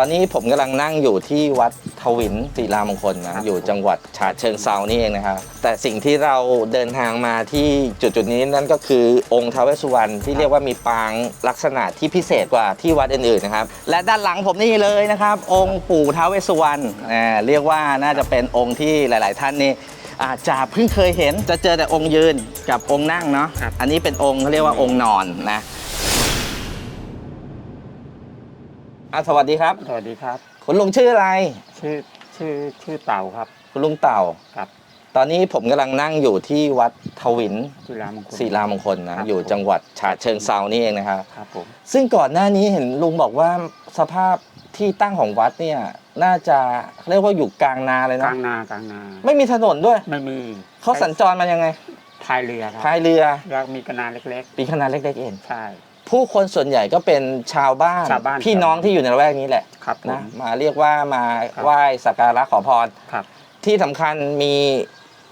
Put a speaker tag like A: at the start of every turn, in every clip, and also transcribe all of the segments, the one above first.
A: อนนี้ผมกำลังนั่งอยู่ที่วัดทวินศิลามงคลนะอยู่จังหวัดฉะเชิงเซานี่เองนะครับ แต่สิ่งที่เราเดินทางมาที่จุดจุดๆนี้นั่นก็คือองค์ท้าวเวสสุวรรณที่เรียกว่ามีปางลักษณะที่พิเศษกว่าที่วัดอื่นๆนะครับ และด้านหลังผมนี่เลยนะครับ องค์ปู่ท้าวเวสสุวรรณอ่าเรียกว่าน่าจะเป็นองค์ที่หลาย ๆ ท่านนี่อาจจะเพิ่งเคยเห็นจะเจอแต่องค์ยืนกับองค์นั่งเนาะ
B: ครับ
A: อันนี้เป็นองค์เขาเรียกว่าองค์นอนนะ อะสวัสดีครับ
B: สวัสดีครับ
A: คุณลุงชื่ออะไร
B: ชื่อชื่อชื่อเต่าครับ
A: คุณลุงเต่า
B: ครับ
A: ตอนนี้ผมกำลังนั่งอยู่ที่วัดทวิน
B: จุฬามงคล
A: ศิลามงคลนะ
B: ครับ
A: อยู่จังหวัดฉะเชิงเซานี่เองนะครับ
B: ครับผม
A: ซึ่งก่อนหน้านี้เห็นลุงบอกว่าสภาพที่ตั้งของวัดเนี่ย น่าจะเรียกว่าอยู่กลางนาเลย
B: ก
A: เนาะ
B: ลางนากลางนา
A: ไม่มีถนนด้วย
B: ไม่มี
A: เขาสัญจรมายังไง
B: พายเรือครับ
A: พายเรือ
B: แล้วมีกระนาเล็ก
A: ปีขนาดเล็กๆเอง
B: ๆ ใช่
A: ผู้คนส่วนใหญ่ก็เป็นชาวบ้าน
B: ชาวบ้าน
A: พี่น้องที่อยู่ในละแวกนี้แหละ
B: ครับผม
A: นะมาเรียกว่ามา
B: ครับ
A: ไหว้สักการะขอพร
B: ครับ
A: ที่สำคัญมี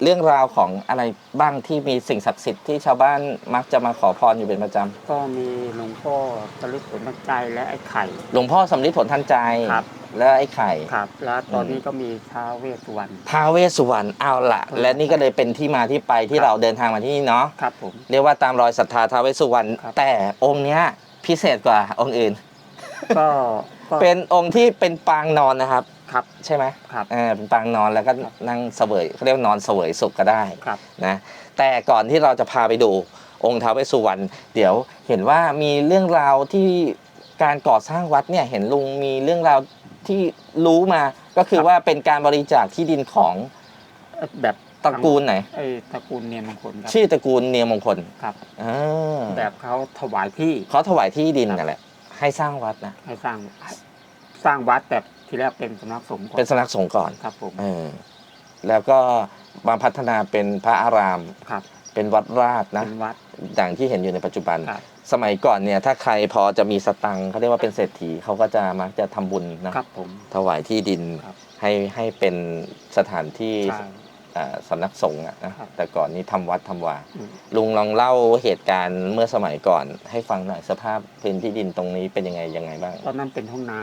A: เรื่องราวของอะไรบ้างที่มีสิ่งศักดิ์สิทธิ์ที่ชาวบ้านมักจะมาขอพรอยู่เป็นประจ
B: ก็มีหลวงพ่อตะลึกผลตั้งใจและไอ้ไข่ำ
A: หลวงพ่อสำลิดผลทันใจ
B: ครับ
A: และไอ้ไข่
B: ครับ แล้วตอน
A: อืม
B: นี้ก็มีท้าวเวสสุวรรณ
A: ท้าวเวสสุวรรณเอาละ
B: ครับ
A: และนี่ก็เลยเป็นที่มาที่ไปที่
B: ครับ
A: เราเดินทางมาที่นี่เนาะ
B: ครับผม
A: เรียกว่าตามรอยศรัทธาท้าวเวสสุวรรณ
B: ครับ
A: แต่องค์เนี้ยพิเศษกว่าองค์อื่น
B: ก็ก็
A: เป็นองค์ที่เป็นปางนอนนะครับ
B: ครับ
A: ใช่ไหม
B: ครับ
A: เออเป็นปางนอนแล้วก็นั่งเสวยเขาเรียกว่านอนเสวยสุขก็ได้
B: ครับ
A: นะแต่ก่อนที่เราจะพาไปดูองค์ท้าวเวสสุวรรณเดี๋ยวเห็นว่ามีเรื่องราวที่การก่อสร้างวัดเนี่ยเห็นลุงมีเรื่องราวที่รู้มาก็คือ
B: ครับ
A: ว่าเป็นการบริจาคที่ดินของ
B: แบบ
A: ตระกูลไหน
B: ไอ้ตระกูลเนียมมงคลครับ
A: ชื่อตระกูลเนียมมงคล
B: ครับ
A: อ่า
B: แบบเขาถวายที่
A: เขาถวายที่ดิน
B: ครับ
A: นั่นแหละให้สร้างวัดนะ
B: ให้สร้างสร้างวัดแต่ ทีแรกเป็นสำนักสงฆ์ก่อน
A: เป็นสำนักสงฆ์ก่อน
B: ครับผม
A: เออแล้วก็มาพัฒนาเป็นพระอาราม
B: ครับ
A: เป็นวัดราชนะ
B: เป็นวัด
A: อย่างที่เห็นอยู่ในปัจจุบัน
B: ครับ
A: สมัยก่อนเนี่ยถ้าใครพอจะมีสตังค์เขาเรียกว่าเป็นเศรษฐีเขาก็จะมักจะทำบุญนะ ครับ
B: ผม
A: ถวายที่ดิน
B: ครับ
A: ให้ให้เป็นสถานที่
B: ใช่
A: เอ่อสำนักสงฆ์อะนะครับ แต่ก่อนนี้ทำวัดทำวา
B: อืม
A: ลุงลองเล่าเหตุการณ์เมื่อสมัยก่อน ให้ฟังหน่อยสภาพพื้นที่ดินตรงนี้เป็นยังไงยังไงบ้าง
B: ตอนนั้นเป็นท้องนา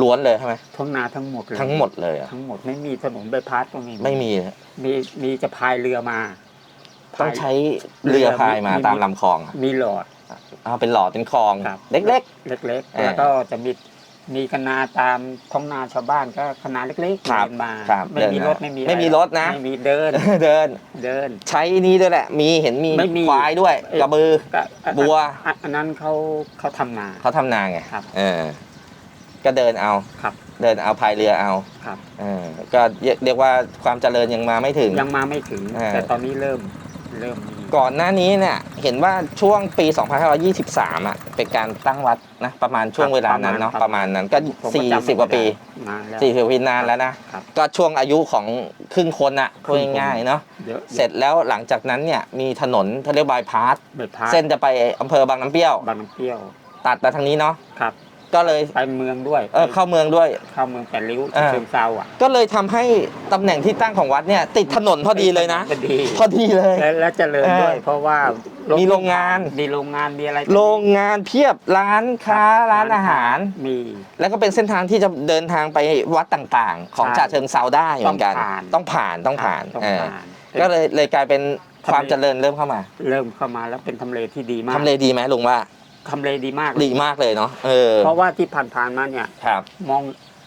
A: ล้วนเลยใช่ไหม
B: ท้องนาทั้งหมดเลย
A: ทั้งหมดเลยอะ
B: ทั้งหมดไม่มีถนนใบพัดตรงนี้
A: ไม่มี
B: มีมีจะพายเรือมา
A: ต้อง
B: พาย
A: ใช้เรือพายมา
B: มี
A: ตามลำคลองอะ
B: มีหลอด
A: เอาเป็นหลอดเป็นคลอง
B: ครับ
A: เล็ก
B: เล็ก
A: เออ
B: ๆแล้วก็จะมีมีคณาตามท้องนาชาวบ้านก็คณาเล็กๆ
A: ครับ
B: เดินมา
A: ครับ
B: ไม่มี
A: เดินมาร
B: ถไม่มี
A: ไม่มี
B: อะ
A: รถนะ
B: ไม่มีเดิน
A: ๆ เดิน
B: เดิน
A: ใช้นี้ด้วยแหละ มีเห็นมี
B: ไม่มี
A: ควายด้วย
B: เอ้ย
A: กระบือ
B: ก็อัน
A: บัว
B: อันอันนั้นเขาเขาทำนา
A: เขาทำนาไง
B: ครับ
A: เออ ก็เดินเอา
B: ครับ
A: เดินเอาพายเรือเอา
B: ครับ
A: เออก็เรียกเรียกว่าความเจริญยังมาไม่ถึง
B: ยังมาไม่ถึง
A: อ่า
B: แต่ตอนนี้เริ่มเริ่มมี
A: ก่อนหน้านี้เนี่ยเห็นว่าช่วงปี 2523 อะ เป็นการตั้งวัดนะประมาณช่วงเวลานั้นเนาะประมาณนั้นก็
B: ผมก็จำไม่
A: 40 กว่าปี
B: นานแล้ว
A: 40ปีนานแล้วนะ
B: ครับ
A: ก็ช่วงอายุของครึ่งคนอะพูดง่ายๆเนาะ
B: เยอะ
A: เสร็จแล้วหลังจากนั้นเนี่ยมีถนนเขาเรียกบายพาส
B: เบ็ดพา
A: เส้นจะไปอำเภอบางน้ำเปรี้ยว
B: บางน้ำเปรี้ยว
A: ตัดมาทางนี้เนาะ
B: ครับ
A: ก็เลย
B: ไปเมืองด้วย
A: เออเข้าเมืองด้วย
B: เข้าเมืองแปดริ้ว
A: อ่า
B: เชิงเซาอะ
A: ก็เลยทำให้ตำแหน่งที่ตั้งของวัดเนี่ย ติดถนนพอดีเลยนะ
B: พอดี
A: พอดีเลย
B: และและเจริญด้วย
A: เออ
B: เพราะว่า
A: มี
B: มี
A: โรงงาน
B: มีโรงงานมีอะไร
A: โรงงานเพียบร้านค้าร้านอาหาร
B: มี
A: แล้วก็เป็นเส้นทางที่จะเดินทางไปวัดต่างๆ ของ
B: ใช่
A: ฉะเชิงเซาได้เหมือนกัน
B: ต้องผ่าน
A: ต้องผ่านต้องผ่าน
B: ต้อง
A: เออ
B: ผ่าน
A: ก็เลยเลยกลายเป็นความเจริญเริ่มเข้ามา
B: เริ่มเข้ามาแล้วเป็นทำเลที่ดีมาก
A: ทำเลดีไหมลุงว่า
B: ทำเลดีมาก
A: ดีมากเลยเนาะเออ
B: เพราะว่าที่ผ่านๆมาเนี่ย
A: ครับ
B: มอง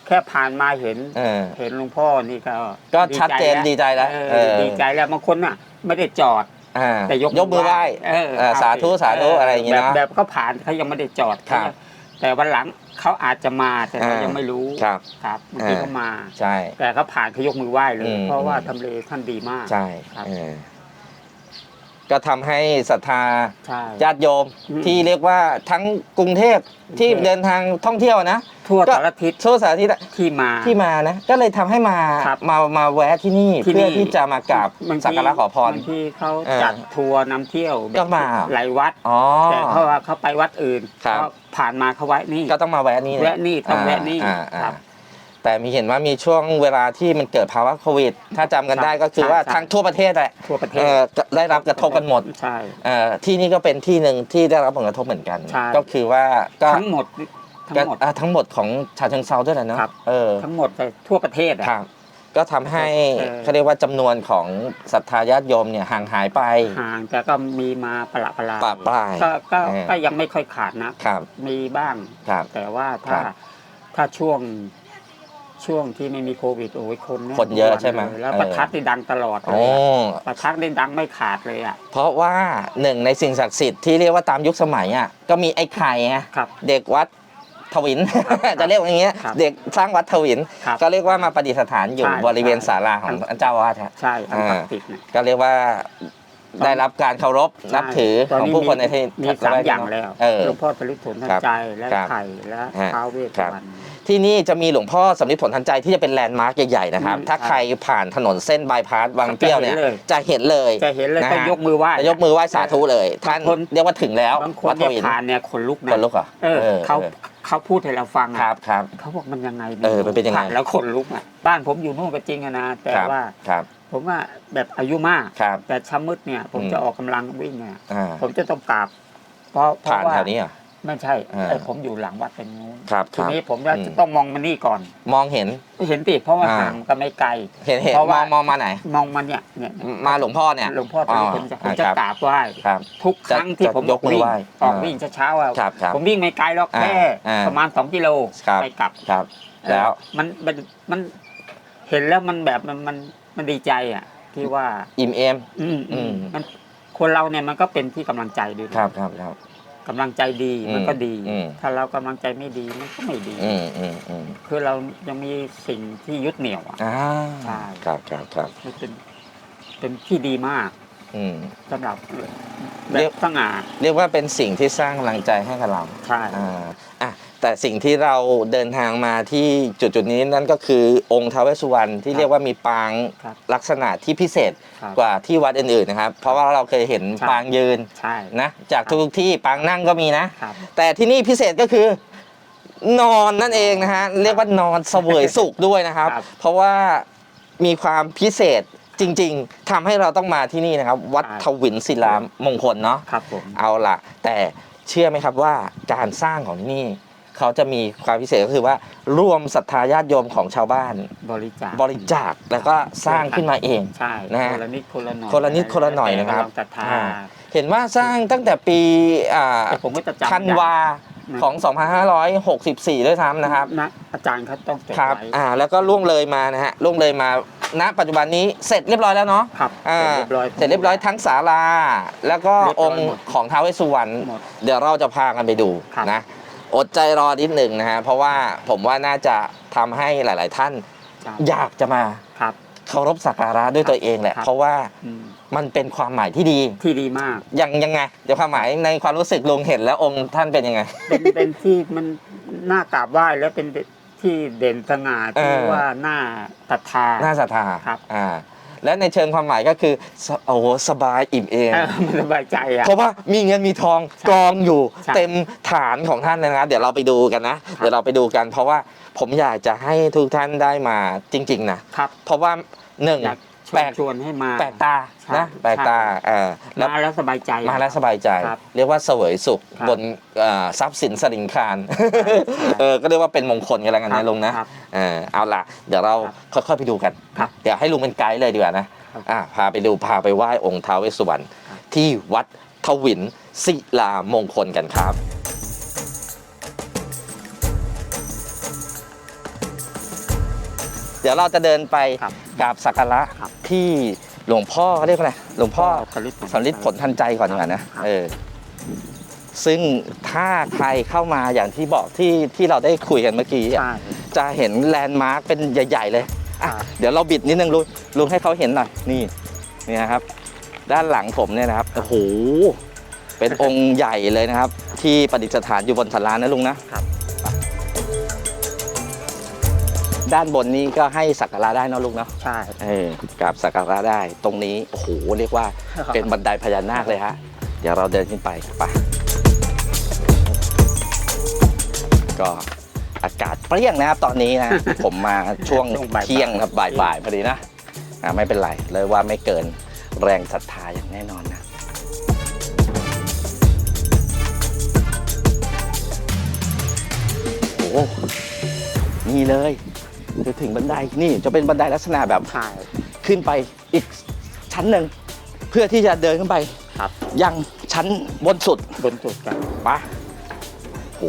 B: แค่ผ่านมาเห็น
A: เออ
B: เห็นหลวงพ่อนี่ก็
A: ก็ชัดเจนดีใจแล้ว
B: เออ
A: เออ
B: ดีใจแล้วบางคนน่ะ ไม่ได้จอด
A: อ่า
B: แต่ยก
A: ยกมือไหว้
B: เออ
A: เออสาธุสาธุอะไรอย่างงี้
B: แบบ
A: เนาะ
B: แบบเขาผ่านเขายังไม่ได้จอด
A: ครับ
B: แต่วันหลังเขาอาจจะมาแต่เขา
A: อ่ายั
B: ยังไม่รู้
A: ครับ
B: ครับบางที
A: อ่า
B: เขามา
A: ใช่
B: แต่เขาผ่านเขายกมือไหว้เลย
A: อืม
B: เพราะว่า
A: อืม
B: ทำเลท่านดีมาก
A: ใช่
B: ครับ
A: เออ ก็ทำให้ศรัทธา
B: ใช่
A: ญาติโยม
B: อืม
A: ที่เรียกว่าทั้งกรุงเทพที่
B: กรุงเทพ
A: เดินทางท่องเที่ยวนะ
B: ทั่ว
A: ก็
B: สารทิศ
A: ทั่วสารทิศอะ
B: ที่มา
A: ที่มานะ ก็เลยทำให้มา
B: ครับ
A: มามาแวะที่นี่
B: ที่นี่
A: เพื่อที่จะมากราบ
B: บางที
A: สักการะขอพร
B: บางที่เขา
A: เออ
B: จัดทัวร์นำเที่ยว
A: ก็มา
B: หลายวัด
A: อ๋อ
B: แต่เพราะว่าเขาไปวัดอื่น
A: ครับ
B: เขาผ่านมาเขาแวะนี่
A: ก็ต้องมาแวะนี่
B: แวะนี่ต้องแวะนี่
A: อ่าอ่า
B: ครับ
A: แต่มีเห็นว่ามีช่วงเวลาที่มันเกิดภาวะโควิด ถ้าจำกันได้ก็คือว่า
B: ใช่ใช่
A: ทั้งทั่วประเทศแหละ
B: ทั่วประเท
A: เอ
B: ศ
A: อได้รับกระทบกันหมด
B: ใช่
A: เอ่อที่นี่ก็เป็นที่หนึ่งที่ได้รับผลกระทบเหมือนกัน
B: ใช่
A: ก็คือว่าก็
B: ทั้งหมดทั้
A: ก็
B: งหมด
A: อะทั้งหมดของชาเชิงเซาด้วยแหละเนาะ
B: ครับ
A: เออ
B: ทั้งหมดเลยทั่วประเทศอะ
A: ครับก็ทำให้
B: เออ
A: เขาเรียกว่าจำนวนของศรัทธาญาติโยมเนี่ยห่างหายไป
B: ห่างแต่ก็มีมาประหลาดประหลาด
A: ปะปลาย
B: ก็ก็
A: เออ
B: ก็ยังไม่ค่อยขาดนะ
A: ครับ
B: มีบ้าง
A: ครับ
B: แต่ว่าถ้า
A: ครับ
B: ถ้าช่วง ช่วงที่ไม่มีโควิดโอ้ยคนแค
A: นเยอะใช่ไหม
B: ลแล้ว
A: เออ
B: ประทัดนี่ดังตลอดเล
A: โอ้
B: ยอะประทัดนี่ดังไม่ขาดเลยอะ
A: เพราะว่าหนึ่งในสิ่งศักดิ์สิทธิ์ที่เรียกว่าตามยุคสมัยอะก็มีไอ้ไข่ไง
B: ครับ
A: เด็กวัดทวินจะเรียกว่าอย่างเงี้ย
B: ครับ
A: เด็กสร้างวัดทวิน
B: ครับ
A: ก็เรียกว่ามาประดิษฐานอยู่
B: ใช่
A: บริเวณศาลาของ
B: ใช่
A: เจ้าอาวาสฮะ
B: ใช่อัน
A: อ่า
B: ศักดิ์สิทธิ์เนี่ย
A: ก็เรียกว่าได้รับการเคารพนับถือ
B: ต
A: ของผู้คนในที่
B: มีสามอย่างแล้ว
A: เออ
B: หลวงพ่อปริสุทธิ์ทัน
A: ครับ
B: ใจและ
A: ครับ
B: ไข่และ
A: ฮะ
B: ท้าวเวส
A: ครับ
B: สุวรรณ
A: ที่นี่จะมีหลวงพ่อสำลิดผลทันใจที่จะเป็นแลนด์มาร์กใหญ่ๆนะครับ
B: อืม
A: ถ้าใครผ่านถนนเส้นบายพาสบางเปรี้ยวเนี่ย
B: จะเห็นเลย
A: จะเห็นเลย
B: จะเห็นเลย
A: นะฮะ
B: ก็ยกมือไหว้
A: จะยกมือไหว้สาธุเลย ท่าน
B: บางคน
A: เรียกว่าถึงแล้ว
B: บางคน
A: วัดท
B: เนี่ย
A: วิน
B: ผ่านเนี่ยขนลุกนะ
A: คนลุกเหรอ
B: เออ
A: เออ
B: เขา
A: เออ
B: เขาพูดให้เราฟัง
A: ค
B: อะ
A: รับครับ
B: เขาบอกมันยังไง
A: เออมันเป็นยังไง
B: ผ่แล้วขนลุกอะบ้านผมอยู่นู่นก็จริงอะนะแต่
A: ครับ
B: ว่า
A: ครับ
B: ผมว่าแบบอายุมาก
A: ครับ
B: แต่ช้ำมืดเนี่ย ผม
A: อืม
B: จะออกกำลังวิ่งเนี่ย
A: อ่า
B: ผมจะต้องกราบเพราะเพราะ
A: ผ่าน
B: ว่า
A: แถวนี้เหรอ
B: ไม่ใช่
A: อ่า
B: ไอ้ผมอยู่หลังวัดเป็นนู้น
A: ครับค
B: ที
A: รับ
B: นี้ผมจะ
A: อืม
B: ต้องมองมานี่ก่อน
A: มองเห็น
B: เห็นติเพราะว่า
A: อ่า
B: ห่างก็ไม่ไกล
A: เห็นเห็น
B: เพราะ
A: ม
B: ว่า
A: องมองมาไหน
B: มองมาเนี่ยเนี่ย
A: มาหลวงพ่อเนี่ย
B: หลวงพ่อตอนนี้ผมจะผมจะ
A: ครับ
B: กราบไหว้
A: ครับ
B: ทุกครั้งที่
A: จะ
B: ผม
A: ยกมือ
B: วิ่ง
A: ไหว้
B: ออก
A: อ่า
B: วิ่งเช้าๆอะ
A: ครับครับ
B: ผมวิ่งไม่ไกลหรอก
A: อ่า
B: แค่
A: อ่า
B: ประมาณ 2 กิโล
A: ครับ
B: ไปกลับ
A: ครับ แล้ว
B: มันมันมันเห็นแล้วมันแบบมันมันมันดีใจอะ ที่ว่า
A: อิ่มเอม
B: อืม
A: อื
B: อื
A: ม
B: มมันคนเราเนี่ยมันก็เป็นที่กำลังใจด้วยนะครับ
A: ครับครับ
B: กำลังใจดี
A: อืม
B: มันก็ดี
A: อืม
B: ถ้าเรากำลังใจไม่ดีมันก็ไม่ดี
A: อืมอืมอืม
B: คือเรายังมีสิ่งที่ยึดเหนี่ยวอะ
A: อ่า
B: ใช่
A: ครับครับครับ
B: มันเป็นเป็นที่ดีมาก
A: อืม
B: สำหรับแบ
A: เรียก
B: บสง่า
A: เรียกว่าเป็นสิ่งที่สร้างกำลังใจให้กับเรา
B: ใช่
A: อ่าอะ แต่สิ่งที่เราเดินทางมาที่จุดจุดๆนี้นั่นก็คือองค์ท้าวเวสสุวรรณที่เรียกว่ามีปาง
B: ครับ
A: ลักษณะที่พิเศษ
B: ครับ
A: กว่าที่วัดอื่นๆนะครับ เพราะว่าเราเคยเห็น
B: ใช่
A: ปางยืน
B: ใช่
A: นะจาก
B: ครับ
A: ทุกๆที่ปางนั่งก็มีนะ
B: ครับ
A: แต่ที่นี่พิเศษก็คือนอนนั่นเองนะฮะเรียกว่านอนเสวยสุขด้วยนะครับ
B: ครับ
A: เพราะว่ามีความพิเศษจริง ๆทำให้เราต้องมาที่นี่นะครับ วัดทวินศิลามงคลเนาะ
B: ครับผม
A: เอาล่ะ แต่เชื่อไหมครับว่าการสร้างของที่นี่ เขาจะมีความพิเศษก็คือว่าร่วมศรัทธาญาติโยมของชาวบ้าน
B: บริจาค
A: บริจาคแล้วก็สร้างขึ้นมาเอง
B: ใช่
A: นะฮะ
B: คนละนิดคนละหน่อย
A: คนละนิดคนละหน่อยนะครับ
B: แต่ลองศรัทธา
A: อ่าเห็นว่าสร้างตั้งแต่ปีอ่า
B: แต่ผมก็จะจำ
A: ธันวา
B: นะ
A: ของ 2564 ด้วยซ้ำนะครับ
B: นะอาจารย์เขาต้องจด
A: ครับ
B: ไว้
A: อ่า แล้วก็ล่วงเลยมานะฮะ ล่วงเลยมา ณ ปัจจุบันนี้เสร็จเรียบร้อยแล้วเนาะ
B: ครับ
A: อ่า
B: เรียบร้อย
A: เสร็จเรียบร้อยทั้งศาลา แล้วก็
B: เรียบร้
A: อ
B: อย
A: งค์
B: หมด
A: ของท้าวเวสสุวรรณ
B: หมด
A: เดี๋ยวเราจะพากันไปดู
B: ครับ
A: นะ อดใจรอนิดหนึ่งนะฮะเพราะว่าผมว่าน่าจะทำให้หลาย ๆ ท่าน
B: ครับ
A: อยากจะมา
B: ครับ
A: เคารพสักการะด้วยตัวเองแหละ
B: ครับ
A: เพราะว่า
B: อืม
A: มันเป็นความหมายที่ดี
B: ที่ดีมาก
A: ยังยังไงเดี๋ยวความหมายในความรู้สึกลุงเห็นแล้วองค์ท่านเป็นยังไง
B: เป็นเป็นที่มันน่ากราบไหว้แล้วเป็นที่เด่นสง่า
A: เอ
B: ที่
A: อ
B: ว่าหน้าศรัทธา
A: น่าศรัทธา
B: ครับ
A: อ่า และในเชิงความหมายก็คือสโอ้โหสบายอิ่มเอม
B: เออมันสบายใจอะ
A: เพราะว่ามีเงินมีทอง
B: ใช่
A: กองอยู่
B: ใช่
A: เต็มฐานของท่านเลยนะเดี๋ยวเราไปดูกันนะ เดี๋ยวเราไปดูกัน เพราะว่าผมอยากจะให้ทุกท่านได้มาจริง ๆ นะ
B: ครับ
A: เพราะว่าหนึ่ง
B: อยากชว
A: แปล
B: น
A: ก
B: ชวนให้มา
A: แปลกตา
B: ใช่
A: นะแปลกตา
B: ใช่
A: เออแล้ว
B: มาแล้วสบายใจ
A: มาแล้วสบายใจ
B: ครับ
A: เรียกว่าเสวยสุข
B: ครับ
A: บนเอ่อทรัพย์สินสลิงคาร
B: ใช่
A: เออก็เรียกว่าเป็นมงคลกันแล้วกัน
B: ครั
A: นะ
B: บ
A: ลุงนะครับเออเอาล่ะ เดี๋ยวเรา
B: ครับ
A: ค่อยๆไปดูกัน
B: ครับ
A: เดี๋ยวให้ลุงเป็นไกด์เลยดีกว่านะครับอะพาไปดูพาไปไหว้องค์ท้าวเวสสุวรรณ
B: ครับ
A: ที่วัดทวินศิลามงคลกันครับ เดี๋ยวเราจะเดินไป
B: ครับ
A: กราบสักการะ
B: ครับ
A: ที่หลวงพ่อเขาเรียกว่าอะไรหลวงพ่อ
B: สำลิดผล
A: สำลิดผลทันใจก่อนดีกว่านะครับ เออซึ่งถ้าใครเข้ามาอย่างที่บอกที่ที่เราได้คุยกันเมื่อกี้อะ
B: ใช่
A: จะเห็นแลนด์มาร์คเป็นใหญ่ ๆ เลยอะ
B: ครับ
A: เดี๋ยวเราบิดนิดนึงลุงลุงให้เขาเห็นหน่อย นี่นี่นะครับ ด้านหลังผมเนี่ยนะครับ โอ้โห เป็นองค์ใหญ่เลยนะครับ ที่ประดิษฐานอยู่บนศาลานะลุงนะครับ ด้านบนนี้ก็ให้สักการะได้เนอะลุงเนาะ
B: ใช่
A: เออกราบสักการะได้ตรงนี้โอ้โหเรียกว่าเป็นบันไดพญานาคเลยฮะ เดี๋ยวเราเดินขึ้นไปไปก็อากาศเปรี้ยงนะครับตอนนี้นะ ผมมาช่วง
B: ช่วงบ่ายๆ
A: เที่ยงครับบ่ายๆพอดีนะอะไม่เป็นไรเลยว่าไม่เกินแรงศรัทธาอย่างแน่นอนนะ
B: ค
A: นี่เลย จะถึงบันไดนี่จะเป็นบันไดลักษณะแบบ
B: ใช่
A: ขึ้นไปอีกชั้นหนึ่งเพื่อที่จะเดินขึ้นไป
B: ครับ
A: ยังชั้นบนสุด
B: บนสุดกัน
A: ปะโห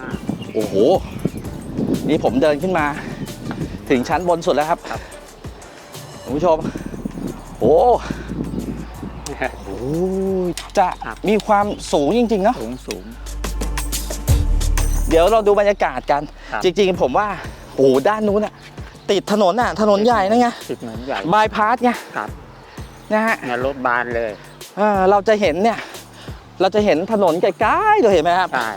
B: อ่า
A: โอ้โห นี่ผมเดินขึ้นมา ถึงชั้นบนสุดแล้วครับ
B: ครับ
A: คุณผู้ชมโอ้โหจะ
B: ครับ
A: มีความสูงจริงๆเนาะ
B: สูงสูง
A: เดี๋ยวเราดูบรรยากาศกัน
B: ครับ
A: จริงๆ ผมว่าโอ้โหด้านนู้นอะติดถนนอะถนนใหญ่นะไง
B: ติดเหมือนใหญ่
A: บายพาสไง
B: ครับ
A: นะฮะ
B: เนี่ยรถบานเลย
A: เออเราจะเห็นเนี่ย เราจะเห็นถนนไกลๆเราเห็นไหมครับ
B: ใช่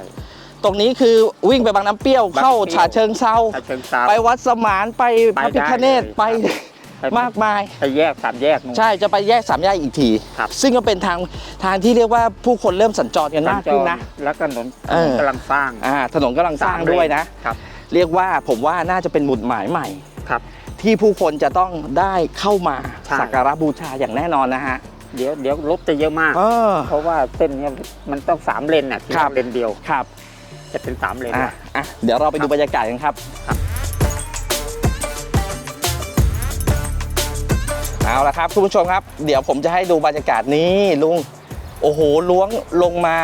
A: ตรงนี้คือวิ่งไปบางน้ำเปรี้ยว
B: บาง
A: เข้า
B: น้ำเปรี้ยว
A: ฉะเชิงเซา
B: ไปเชิงซา
A: ไปวัดสมานไปพระ
B: ไปได้
A: พิฆเนศ
B: เลย
A: ไป
B: ครับ
A: มากมาย
B: ไปแยกสามแยกนู่น
A: ใช่จะไปแยกสามแยกอีกที
B: ครับ
A: ซึ่งก็เป็นทางทางที่เรียกว่าผู้คนเริ่มสัญจรกันมากขึ้นนะ
B: แล้วก็ถนน
A: เออ
B: กำลังสร้าง
A: อ่าถนนกำลังสร้างด้วยนะ
B: ครับ
A: เรียกว่าผมว่าน่าจะเป็นหมุดหมายใหม่
B: ครับ
A: ที่ผู้คนจะต้องได้เข้ามา
B: ใช่
A: สักการะบูชาอย่างแน่นอนนะฮะ
B: เดี๋ยวเดี๋ยวรถจะเยอะมาก
A: เออ
B: เพราะว่าเส้นเนี้ยมันต้องสามเลนน่ะที่
A: ครับ
B: เลนเดียว
A: ครับ
B: จะเป็นสามเลน
A: อะ
B: ว่ะ
A: อะเดี๋ยวเราไปดูบรรยากาศกันครับ
B: ครับ
A: เอาละครับคุณผู้ชมครับ เดี๋ยวผมจะให้ดูบรรยากาศนี้ลุง โอ้โหล้วงลงมา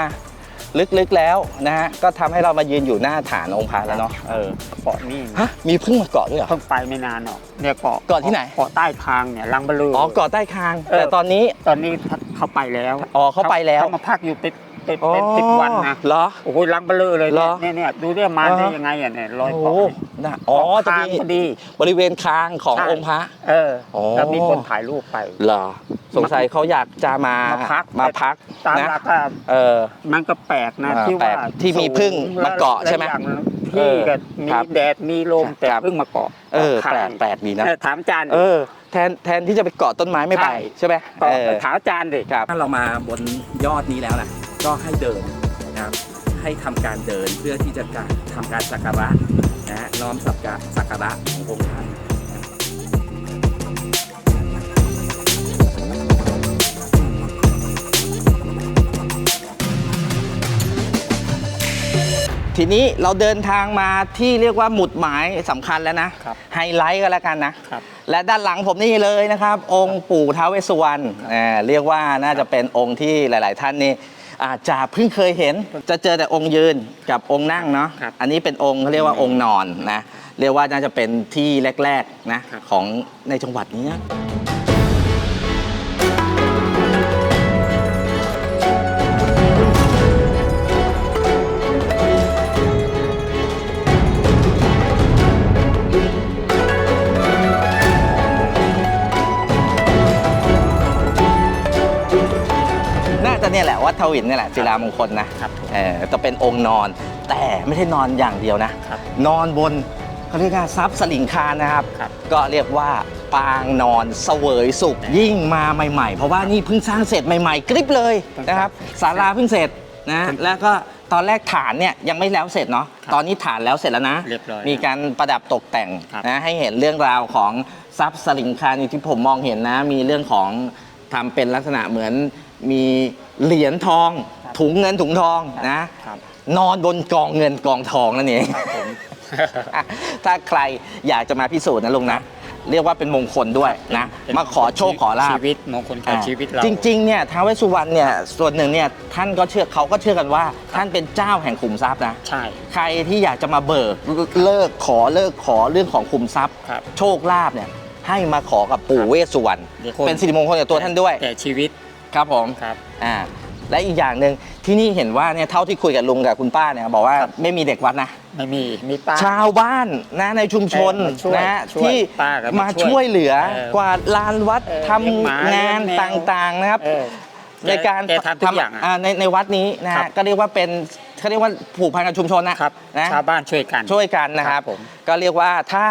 A: ลึกๆแล้วนะฮะก็ทำให้เรามายืนอยู่หน้าฐานองค์พระแล้วเนาะเออ
B: เกาะนี่
A: ฮะมีพึ่งมาเกาะด้วยเหรอ
B: เพิ่งไปไม่นานหรอกเนี่ยเกาะ
A: เกาะที่ไหน
B: เกาะใต้คางเนี่ยลังบะลือ
A: อ๋อเกาะใต้คาง
B: เออ
A: แต่ตอนนี้
B: ตอนนี้เขาไปแล้ว
A: อ๋อเขาไปแล้ว
B: เขามาพักอยู่เป็นเป็น
A: อ๋อ
B: เป็นสิบวันนะ
A: เหรอ
B: โอ้โหลังบะลือเลย
A: เหร
B: เนี่ย
A: อ
B: เนี่ยเนี่ยดูเนี่ยมา
A: เออ
B: ได้ยังไงอะเนี่ยรอย
A: โอ้
B: เกาะ
A: โหน่ะอ๋อจะ
B: คาง
A: มี
B: พอดี
A: บริเวณคางของ
B: ใช่
A: องค์พระ
B: เออ
A: อ๋อ
B: แล้วมีคนถ่ายรูปไป
A: เหรอสงสัยเขาอยากจะมา
B: มาพัก
A: มาพัก
B: ตาม
A: นะ
B: หลักอะ
A: เออ
B: มันก็แปลกนะ
A: อ่า
B: ที่
A: แปล
B: ว่าก
A: ที่มี
B: สูง
A: ผึ้งมาเกาะใช่ไหม
B: และอย่าง
A: เอ
B: ที่
A: อ
B: ก็มี
A: ครับ
B: แดดมีลมแต่
A: ครับ
B: เพิ่งมาเกาะ
A: เออ
B: ใคร
A: แปลกแปลกดีนะ
B: เออถามอาจารย์
A: เออ แทนแทนที่จะไปเกาะต้นไม้ไม่ไป
B: ใช่
A: ใช่ไหม
B: เกาะ
A: เออ
B: ถามอาจารย์ดิ
A: ครับ ถ้าเรามาบนยอดนี้แล้วนะก็ให้เดินนะครับให้ทำการเดินเพื่อที่จะการทำการสักการะ นะฮะน้อมสักการสักการะขององค์ท่านทีนี้เราเดินทางมาที่เรียกว่าหมุดหมายสำคัญแล้วนะ
B: ครับ
A: ไฮไลท์ก็แล้วกันนะ
B: ครับ
A: และด้านหลังผมนี่เลยนะครับ องค์ปู่ท้าวเวสสุวรรณอ่าเรียกว่าน่าจะเป็นองค์ที่หลาย ๆ ท่านนี่ อาจจะเพิ่งเคยเห็นจะเจอแต่องค์ยืนกับองค์นั่งเนาะ
B: ครับ
A: อันนี้เป็นองค์เขาเรียกว่าองค์นอนนะเรียกว่าน่าจะเป็นที่แรกๆนะครับของในจังหวัดนี้นะ วัดทวินเนี่ยแหละศิลามงคลนะครับเออจะเป็นองค์นอน แต่ไม่ใช่นอนอย่างเดียวนะ
B: ครับ
A: นอนบนเขาเรียกว่าซับสลิงคานนะครับ
B: ครับ
A: ก็เรียกว่าปางนอนเสวยสุขยิ่งมาใหม่ๆ เพราะว่านี่เพิ่งสร้างเสร็จใหม่ๆกริบเลยนะครับศาลาเพิ่งเสร็จนะแล้วก็ตอนแรกฐานเนี่ยยังไม่แล้วเสร็จเนาะ
B: ครับ
A: ตอนนี้ฐานแล้วเสร็จแล้วนะ
B: เรียบร้อย
A: มีการประดับตกแต่ง
B: ครับ
A: นะให้เห็นเรื่องราวของทรัพย์สลิงคานที่ผมมองเห็นนะ มีเรื่องของทำเป็นลักษณะเหมือน มีเหรียญทอง
B: ครับ
A: ถุงเงินถุงทองนะ
B: ครับ
A: นอนบนกองเงินกองทองนั่นเอง
B: ผม
A: ถ้าใครอยากจะมาพิสูจน์นะลุงนะเรียกว่าเป็นมงคลด้วยนะ
B: เป็น
A: มาขอโชคขอลา
B: ชี
A: บ
B: วิตมงคลกับชีวิตเรา
A: จริงๆเนี่ยท้าวเวสสุวรรณเนี่ยส่วนหนึ่งเนี่ยท่านก็เชื่อเขาก็เชื่อกันว่า ท่านเป็นเจ้าแห่งขุมทรัพย์นะ
B: ใช่
A: ใครที่อยากจะมาเบิกเลิกขอเลิกขอเรื่องของขุมทรัพย์
B: ครับ
A: โชคลาภเนี่ยให้มาขอกับปู่เวสสุวรรณ
B: เดี๋ยวคน
A: เป็นสิริมงคลกับตัวท่านด้วย
B: แต่ชีวิต
A: ครับผม
B: ครับ
A: อ่าและอีกอย่างหนึ่งที่นี่เห็นว่าเนี่ยเท่าที่คุยกับลุงกับคุณป้าเนี่ยบอกว่า
B: ครับ
A: ไม่มีเด็กวัดนะ
B: ไม่มีมีป้า
A: ชาวบ้านนะในชุมชน
B: เออมาช่วย
A: นะ
B: ช่วย
A: ที่
B: ป้าก็มา
A: มา
B: ช่วย
A: ช่วยเหลือ
B: เออก
A: วาดลานวัด
B: เออ
A: ทำ
B: เลี้ยงหมางา
A: น
B: เลี้ยงแมว
A: ต่างๆนะครับ
B: เออ
A: ในการ
B: แกทำทุกอย่างอะ
A: อ่ในในวัดนี้นะ
B: ครั
A: ฮะ
B: บ
A: ก็เรียกว่าเป็นเขาเรียกว่าผูกพันกับชุมชนนะครับนะ
B: ชาวบ้านช่วยกัน
A: ช่วยกันนะครับ
B: ครับผม
A: ก็เรียกว่าถ้า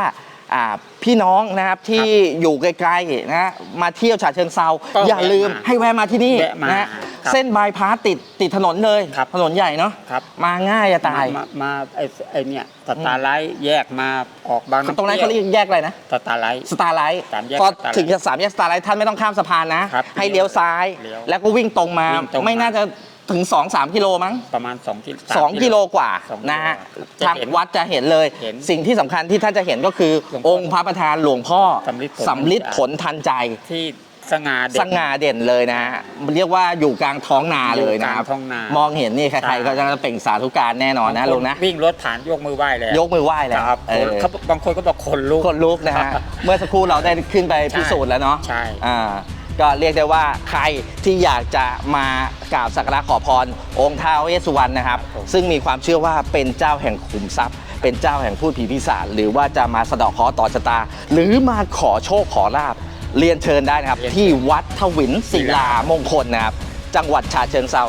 A: อ่า พี่น้องนะครับที่อยู่ไกลๆนะมาเที่ยวฉะเชิงเซา
B: ก็
A: อย่าลืม
B: แวะมา
A: ให้แวะมาที่นี่
B: แวะมา
A: นะฮะ
B: ครับ
A: เส้นบายพาสติดติดถนนเลย
B: ครับ
A: ถนนใหญ่เนาะ
B: ครับ
A: มาง่ายจะตาย
B: มามาไอ้ไอ้เนี่ยสตาร์ไลท์แยกมาออกบางำ
A: ตรงนั้นเขาเรียกแยกอะไรนะ
B: สตาร์ไลท์
A: สตาร์ไลท์
B: สามแยก
A: พอ
B: Starlight
A: ถึงจะสามแยกสตาร์ไลท์ท่านไม่ต้องข้ามสะพานนะ
B: ครับ
A: ให้เลี้ยวซ้าย
B: เลี้ยว
A: แล้วก็วิ่งตรงมา
B: วิ่งตรงมา
A: ไม่น่าจะ ถึง 2-3 กิโลมั้ง
B: ประมาณ2กิโล
A: สองกิโลกว่า
B: สองกิโล
A: นะฮะ
B: จะ
A: ทาง
B: เห็น
A: วัดจะเห็นเลย
B: เห็น
A: สิ่งที่สำคัญที่ท่านจะเห็นก็คือ
B: หลวงพ่อ
A: องค์พระประธานหลวงพ่อ
B: สำริดผล
A: สำลิดผลทันใจ
B: ที่สง่าเด่น
A: สง่าเด่นเลยนะฮะเรียกว่าอยู่กลางท้องนาเลยนะครับ
B: อยู่กลางท้องนาม
A: องเห็นนี่ใคร
B: ใช่
A: ๆก็จะเปล่งสาธุการแน่นอนนะลุงนะ
B: วิ่งรถผ่านยกมือไหว้เลย
A: ยกมือไหว้แล้ว
B: ครับ
A: เออ
B: เขาบางคนก็บอกคนลุก
A: คนลุกนะฮะ
B: ครับ
A: เมื่อสักครู่เราได้ขึ้นไปพิสูจน์แล้วเนาะ
B: ใช่
A: อ่า ก็เรียกได้ว่าใครที่อยากจะมากราบสักการะขอพร องค์ท้าวเวสสุวรรณนะครับ
B: ครับผม
A: ซึ่งมีความเชื่อว่าเป็นเจ้าแห่งขุมทรัพย์ เป็นเจ้าแห่งพูดผีพิศาจหรือว่าจะมาสะเดาะเคราะห์ต่อชะตา หรือมาขอโชคขอลาบเรียนเชิญได้นะครับ ที่วัดทวินศิลามงคลนะครับ จังหวัดฉะเชิงเทรา